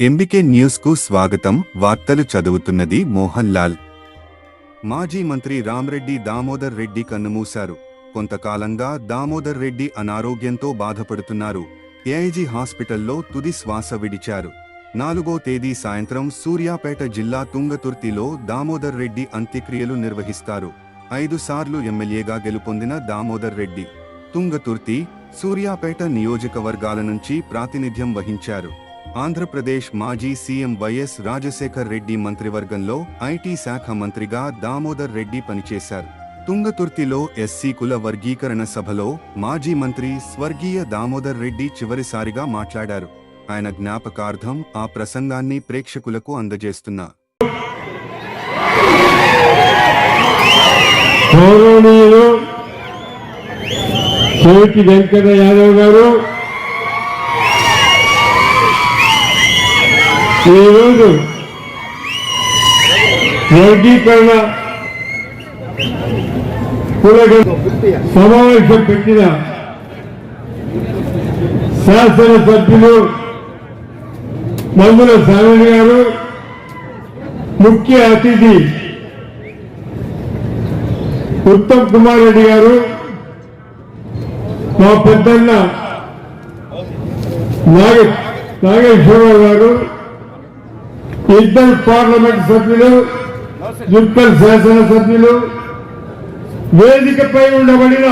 MBK న్యూస్కు స్వాగతం. వార్తలు చదువుతున్నది మోహన్ లాల్ మాజీ మంత్రి రామ్రెడ్డి దామోదర్ రెడ్డి కన్నుమూశారు. కొంతకాలంగా దామోదర్ రెడ్డి అనారోగ్యంతో బాధపడుతున్నారు. ఏఐజీ హాస్పిటల్లో తుది శ్వాస విడిచారు. నాలుగో తేదీ సాయంత్రం సూర్యాపేట జిల్లా తుంగతుర్తిలో దామోదర్ రెడ్డి అంత్యక్రియలు నిర్వహిస్తారు. ఐదు సార్లు ఎమ్మెల్యేగా గెలుపొందిన దామోదర్ రెడ్డి తుంగతుర్తి సూర్యాపేట నియోజకవర్గాల నుంచి ప్రాతినిధ్యం వహించారు. ఆంధ్రప్రదేశ్ మాజీ సీఎం వైఎస్ రాజశేఖర్ రెడ్డి మంత్రివర్గంలో ఐటీ శాఖ మంత్రిగా దామోదర్ రెడ్డి పనిచేశారు. తుంగతుర్తిలో ఎస్సీ కుల వర్గీకరణ సభలో మాజీ మంత్రి స్వర్గీయ దామోదర్ రెడ్డి చివరిసారిగా మాట్లాడారు. ఆయన జ్ఞాపకార్థం ఆ ప్రసంగాన్ని ప్రేక్షకులకు అందజేస్తున్నా. గౌరవనీయులు కోటి వెంకట యాదవ్ గారు ఈరోజు వర్గీకరణ సమావేశం పెట్టిన శాసనసభ్యులు మందుల సాగర్ గారు ముఖ్య అతిథి ఉత్తమ్ కుమార్ రెడ్డి గారు మా పెద్దన్న నాగేశ్వరరావు గారు ఇద్దరు పార్లమెంట్ సభ్యులు జుక్కల్ శాసనసభ్యులు వేదికపై ఉండబడిన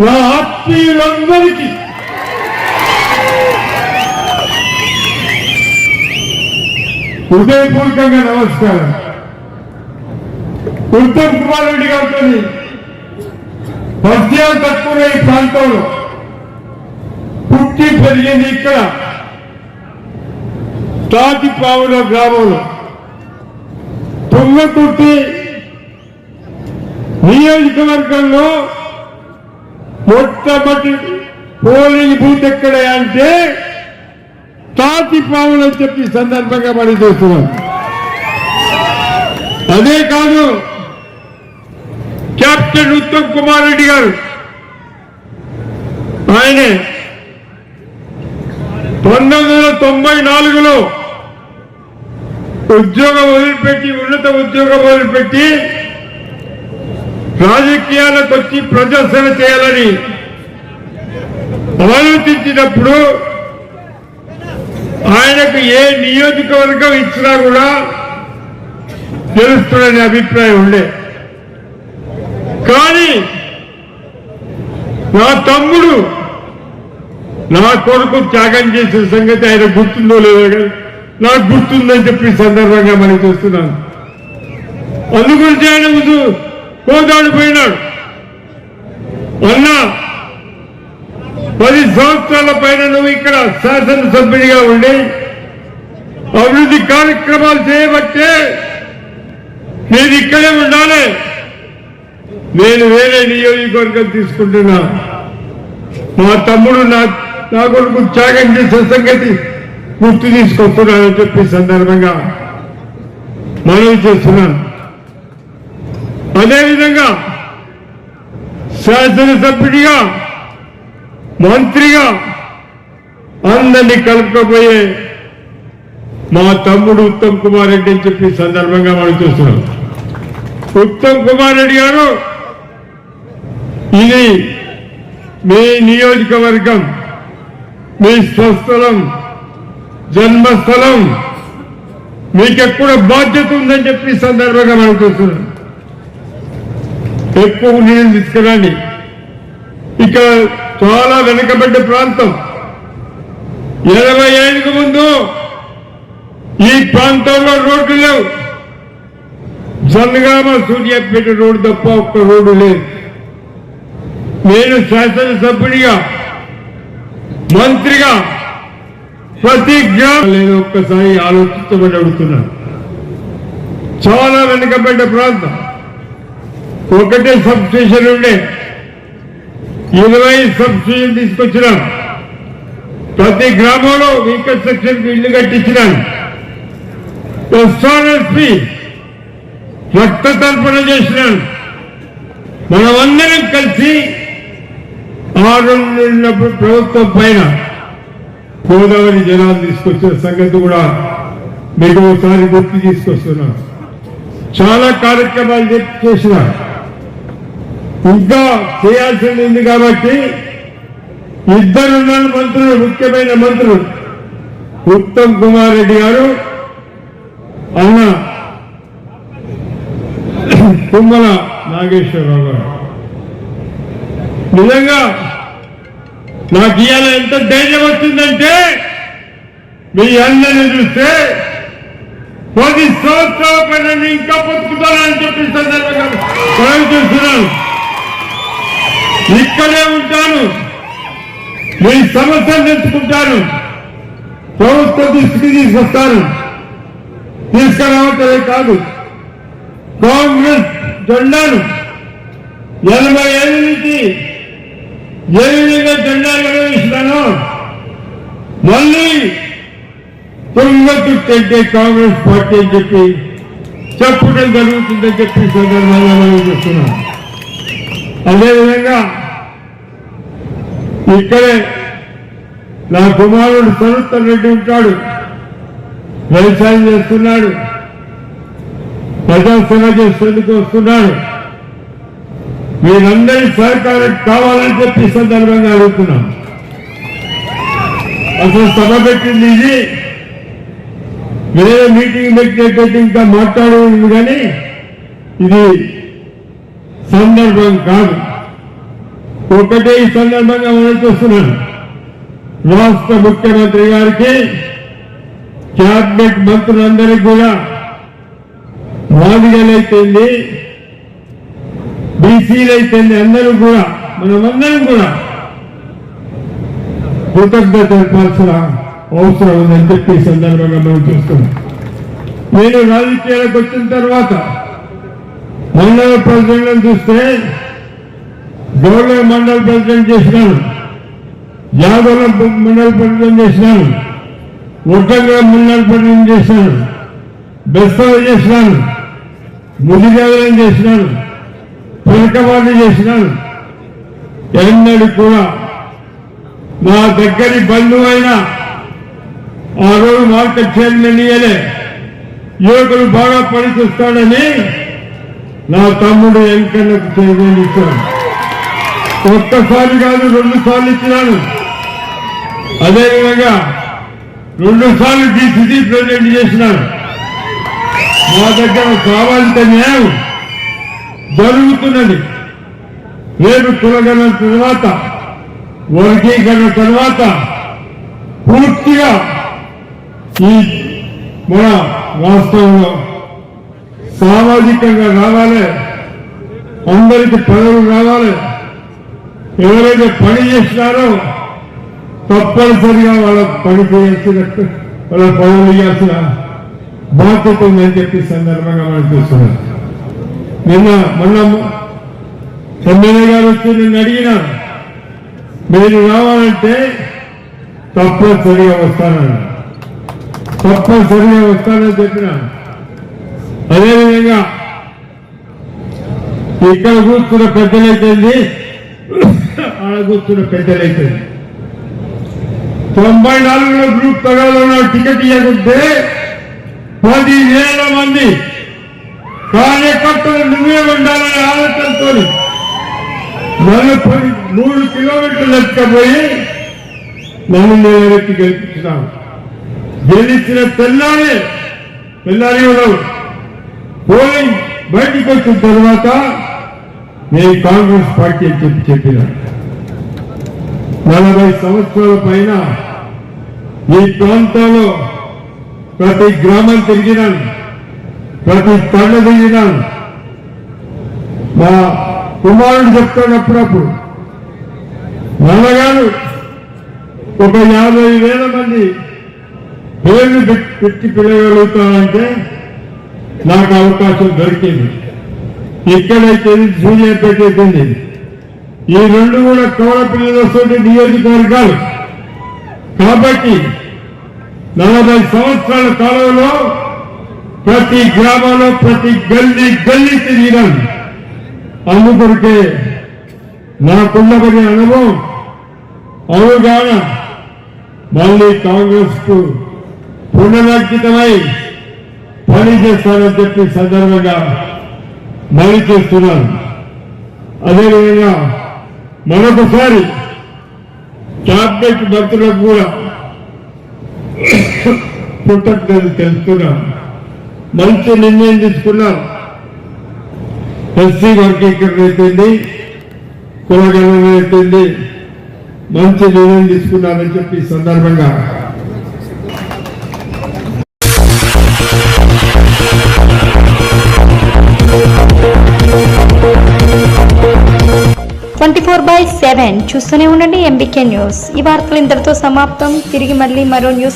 నా ఆత్మీయులందరికీ హృదయపూర్వకంగా నమస్కారం. ఉత్తమ్ కుమార్ రెడ్డి గారితో పరిచయాలు తక్కువ ఈ ప్రాంతంలో పుట్టి పెరిగింది ఇక్కడ తాటిపావుల గ్రామంలో తుంగతుర్తి నియోజకవర్గంలో మొట్టమొదటి పోలింగ్ బూత్ ఎక్కడ అంటే తాతిపావులు అని చెప్పి సందర్భంగా మనం చేస్తున్నాం. అదే కాదు కెప్టెన్ ఉత్తమ్ కుమార్ రెడ్డి గారు ఆయనే పంతొమ్మిది వందల తొంభై నాలుగులో ఉద్యోగం వదిలిపెట్టి ఉన్నత ఉద్యోగం వదిలిపెట్టి రాజకీయాలకు వచ్చి ప్రదర్శన చేయాలని ఆలోచించినప్పుడు ఆయనకు ఏ నియోజకవర్గం ఇచ్చినా కూడా తెలుస్తుందనే అభిప్రాయం ఉండే. కానీ నా తమ్ముడు నా కొడుకు త్యాగం చేసిన సంగతి ఆయన గుర్తుందో లేదో కానీ నాకు గుర్తుందని చెప్పి సందర్భంగా మనం చూస్తున్నాను. అందుగురించి ఆయన ముందు కోదాడు పోయినాడు. అన్నా పది సంవత్సరాల పైన నువ్వు ఇక్కడ శాసనసభ్యుడిగా ఉండి అభివృద్ధి కార్యక్రమాలు చేయబట్టే నేను ఇక్కడే ఉండాలి. నేను వేరే నియోజకవర్గం తీసుకుంటున్నా. మా తమ్ముడు నా నా కొడుకు త్యాగం చేసే సంగతి గుర్తు తీసుకొస్తున్నానని చెప్పి సందర్భంగా మనవి చేస్తున్నాను. అదేవిధంగా శాసనసభ్యుడిగా మంత్రిగా అందరినీ కలుపుకపోయే మా తమ్ముడు ఉత్తమ్ కుమార్ రెడ్డి అని చెప్పి సందర్భంగా మనం చూస్తున్నాం. ఉత్తమ్ కుమార్ రెడ్డి గారు ఇది మీ నియోజకవర్గం మీ స్వస్థలం జన్మస్థలం. మీకెక్కడ బాధ్యత ఉందని చెప్పి సందర్భంగా మనం చూస్తున్నాం. ఎక్కువ నీళ్ళు తీసుకురండి. ఇక చాలా వెనుకబడ్డ ప్రాంతం. ఇరవై ఏళ్ళకు ముందు ఈ ప్రాంతంలో రోడ్లు లేవు. జనగామ సూర్యాపేట రోడ్డు తప్ప ఒక్క రోడ్డు లేదు. నేను శాసనసభ్యుడిగా మంత్రిగా ప్రతి గ్రామం లేదు ఒక్కసారి ఆలోచించమని అడుగుతున్నాను చాలా వెనుకబడ్డ ప్రాంతం. ఒకటే సబ్ స్టేషన్ ఉండే. ఇరవై సబ్ స్టేషన్ తీసుకొచ్చినాం. ప్రతి గ్రామంలో రీకన్స్ట్రక్షన్ ఇల్లు కట్టించినాను ఎస్ఆర్ఎస్పి రక్త తర్పణ చేసినాను మనమందరం కలిసి ఆరు ప్రభుత్వం పైన గోదావరి జలాలు తీసుకొచ్చిన సంగతి కూడా మీకు ఒకసారి గుర్తు తీసుకొస్తున్నా చాలా కార్యక్రమాలు చెప్పి చేసిన. ఇంకా చేయాల్సింది ఉంది కాబట్టి ఇద్దరున్నారు మంత్రులు ముఖ్యమైన మంత్రులు. ఉత్తమ్ కుమార్ రెడ్డి గారు అన్న తుమ్మల నాగేశ్వరరావు గారు. నిజంగా నాకు ఇవాళ ఎంత ధైర్యం వచ్చిందంటే మీ అందరిని చూస్తే పది సంవత్సరాల పైన నేను ఇంకా పొత్తుకుతానని చెప్పి సందర్భంగా చూస్తున్నాను. ఇక్కడే ఉంటాను. మీ సమస్యలు తెచ్చుకుంటాను ప్రభుత్వ దృష్టికి తీసుకొస్తాను. తీసుకురావటమే కాదు కాంగ్రెస్ జెండాను ఎనభై ఏళ్ళ నుంచి ఏ విధంగా జెండా వేసినానో మళ్ళీ తుంగతుట్టంటే కాంగ్రెస్ పార్టీ అని చెప్పి చెప్పడం జరుగుతుందని చెప్పి సందర్భంగా మనం చూస్తున్నాం అదేవిధంగా ఇక్కడే నా కుమారుడు సరుత్తర్ రెడ్డి ఉంటాడు. వ్యవసాయం చేస్తున్నాడు. ప్రజాసేవ చేసేందుకు వస్తున్నాడు. మీరందరి సహకారం కావాలని చెప్పి సందర్భంగా అడుగుతున్నాం. అసలు సభ పెట్టింది ఇది. వేరే మీటింగ్ పెట్టినట్టు ఇంకా మాట్లాడలేదు కానీ ఇది సందర్భం కాదు. ఒకటే ఈ సందర్భంగా మనం చూస్తున్నాను. రాష్ట్ర ముఖ్యమంత్రి గారికి క్యాబినెట్ మంత్రులందరికీ కూడా మాదిగలైతుంది బీసీలైతే అందరూ కూడా మనమందరం కూడా కృతజ్ఞత తెలపాల్సిన అవసరం ఉందని చెప్పి సందర్భంగా మనం చూస్తున్నాం. నేను రాజకీయాలకు వచ్చిన తర్వాత మండల ప్రెసిడెంట్ చూస్తే గౌరవ మండల ప్రెసిడెంట్ చేసినాను యాదవ మండల ప్రెసిడెంట్ చేసినాను ఒట్టంగా మండల ప్రెసిడెంట్ చేసినాను బెస్తవ చేసినాను ముదిగేదం చేసినాను. పిలకవాడిని చేసినాను ఎన్నడూ కూడా నా దగ్గరి బంధువు ఆ రోజు మార్కెట్ చైర్మన్ ఇయ్యలే. యువకులు బాగా పని చూస్తాడని నా తమ్ముడు ఎంకన్నకు చైర్మన్ ఇచ్చాను ఒక్కసారి కాదు రెండు సార్లు ఇచ్చినాను. అదేవిధంగా రెండు సార్లు డీసీసీ ప్రెసిడెంట్ చేసినాను. మా దగ్గర కావాలంటే న్యాయం జరుగుతున్నది. ఏడు కులగణన తర్వాత వర్గీకరణ తర్వాత పూర్తిగా ఈ మన రాష్ట్రంలో సామాజికంగా రావాలి అందరికి పదవులు రావాలి. ఎవరైతే పని చేసినారో తప్పనిసరిగా వాళ్ళ పని చేయాల్సిన వాళ్ళ పదవులు ఇవ్వాల్సిన బాధ్యత ఉందని చెప్పి సందర్భంగా మనం చూస్తున్నాం. నిన్న మొన్న ఎమ్మెల్యే గారు వచ్చి నిన్ను అడిగినారు. మీరు రావాలంటే తప్పనిసరిగా వస్తానన్నారు తప్పనిసరిగా వస్తానని చెప్పిన అదేవిధంగా ఇక్కడ కూర్చున్న పెద్దలైతుంది? ఆడ కూర్చున్న పెద్దలైతుంది? తొంభై నాలుగులో గ్రూప్ తగాలలో టికెట్ ఇవ్వకుంటే పదివేల మంది కార్యకర్తలు నువ్వే ఉండాలనే ఆలోచనతో నన్ను పది మూడు కిలోమీటర్లు ఎత్తపోయి నన్ను నేను నిలబెట్టి గెలిపించినాను గెలిచిన తెల్లారి తెల్లారి ఉండవు పోలింగ్ బయటికి వచ్చిన తర్వాత నేను కాంగ్రెస్ పార్టీ అని చెప్పి చెప్పిన. నలభై సంవత్సరాల పైన ఈ ప్రాంతంలో ప్రతి గ్రామం తిరిగినాను. ప్రతి పండ తిరిగినాను మా కుమారుడు చెప్తాడు అప్పుడప్పుడు నాన్నగారు ఒక యాభై వేల మంది పేర్లు పెట్టి పిలవగలుగుతానంటే నాకు అవకాశం దొరికింది. ఇక్కడైతే సూర్యాపేట అయిపోయింది. ఈ రెండు కూడా కవల పిల్లలు వస్తుంటే నియోజకవర్గాలు. కాబట్టి నలభై సంవత్సరాల కాలంలో ప్రతి గ్రామంలో ప్రతి గల్లీ గల్లీ తిరిగినాను అందుకొరికే నాకున్నబడి అనుభవం అవుగాన మళ్ళీ కాంగ్రెస్కు పునరంకితమై పనిచేస్తానని చెప్పి సందర్భంగా మనవి చేస్తున్నాను. అదేవిధంగా మరొకసారి క్యాబినెట్ మంత్రులకు కూడా కృతజ్ఞతలు తెలుస్తున్నాను మంచి నిర్ణయం తీసుకున్నారు ఎస్సీ వర్గీకరణ అయిపోయింది. కులగణన అయిపోయింది. మంచి నిర్ణయం తీసుకున్నారని చెప్పి సందర్భంగా ట్వంటీ ఫోర్ బై సెవెన్ చూస్తూనే ఉండండి ఎంబీకే న్యూస్. ఈ వార్తలు ఇంతటితో సమాప్తం. తిరిగి మళ్ళీ మరో న్యూస్